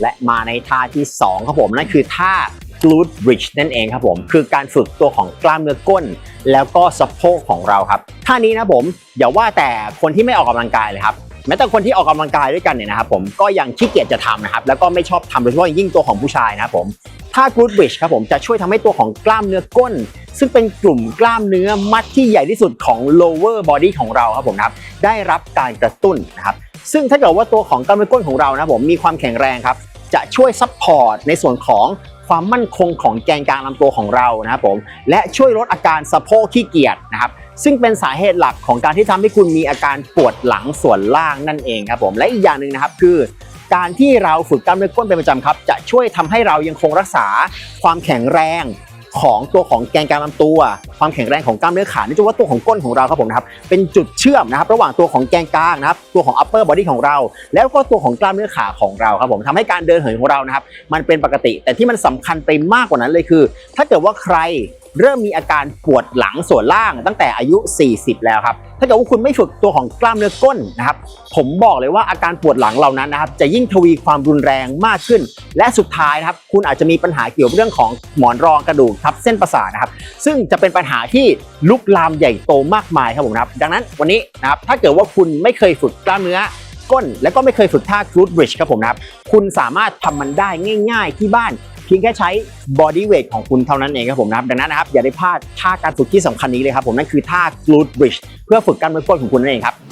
และมาในท่าที่สองครับผม นั่นคือท่า glute bridge นั่นเองครับผม คือการฝึกตัวของกล้ามเนื้อก้น แล้วก็สะโพกของเราครับท่านี้นะผมอย่าว่าแต่คนที่ไม่ออกกำลังกายเลยครับแม้แต่คนที่ออกกำลังกายด้วยกันเนี่ยนะครับผมก็ยังขี้เกียจจะทำนะครับแล้วก็ไม่ชอบทำโดยเฉพาะยิ่งตัวของผู้ชายนะครับผมท่า glute bridge ครับผมจะช่วยทำให้ตัวของกล้ามเนื้อก้น ซึ่งเป็นกลุ่มกล้ามเนื้อมัดที่ใหญ่ที่สุดของ lower body ของเราครับผมนะครับได้รับการกระตุ้นนะครับ ซึ่งถ้าเกิดว่าตัวของกล้ามเนื้อก้นของเรานะผมมีความแข็งแรงครับจะช่วยซัพพอร์ตในส่วนของความมั่นคงของแกนกลางลำตัวของเรานะครับผมและช่วยลดอาการสะโพกขี้เกียจนะครับซึ่งเป็นสาเหตุหลักของการที่ทำให้คุณมีอาการปวดหลังส่วนล่างนั่นเองครับผมและอีกอย่างหนึ่งนะครับคือการที่เราฝึกกล้ามเนื้อก้นเป็นประจำครับ จะช่วยทำให้เรายังคงรักษาความแข็งแรง ของตัวของแกนกลางลำตัว ความแข็งแรงของกล้ามเนื้อขาเนื่องจากว่าตัวของก้นของเราครับผมนะครับเป็นจุดเชื่อมนะครับระหว่างตัวของแกนกลางนะครับตัวของ upper body ของเรา แล้วก็ตัวของกล้ามเนื้อขาของเราครับผมทำให้การเดินเหินของเรานะครับมันเป็นปกติ แต่ที่มันสำคัญไปมากกว่านั้นเลยคือ ถ้าเกิดว่าใครเริ่มมีอาการปวดหลังส่วนล่างตั้งแต่อายุ 40 แล้วครับ ถ้าเกิดว่าคุณไม่ฝึกตัวของกล้ามเนื้อก้นนะครับ ผมบอกเลยว่าอาการปวดหลังเหล่านั้นนะครับ จะยิ่งทวีความรุนแรงมากขึ้น และสุดท้ายนะครับ คุณอาจจะมีปัญหาเกี่ยวกับเรื่องของหมอนรองกระดูกทับเส้นประสาทนะครับ ซึ่งจะเป็นปัญหาที่ลุกลามใหญ่โตมากมายครับผมนะครับ ดังนั้นวันนี้นะครับ ถ้าเกิดว่าคุณไม่เคยฝึกกล้ามเนื้อก้น แล้วก็ไม่เคยฝึกท่า glute bridge ครับผมนะครับ คุณสามารถทำมันได้ง่าย ๆ ที่บ้าน เพียงแค่ใช้ body weight ของคุณเท่านั้นเองครับผมนะครับดังนั้นนะครับอย่าได้พลาดท่าการฝึกที่สำคัญนี้เลยครับผมนั่นคือท่า glute bridge เพื่อฝึกกล้ามเนื้อก้นของคุณนั่นเองครับ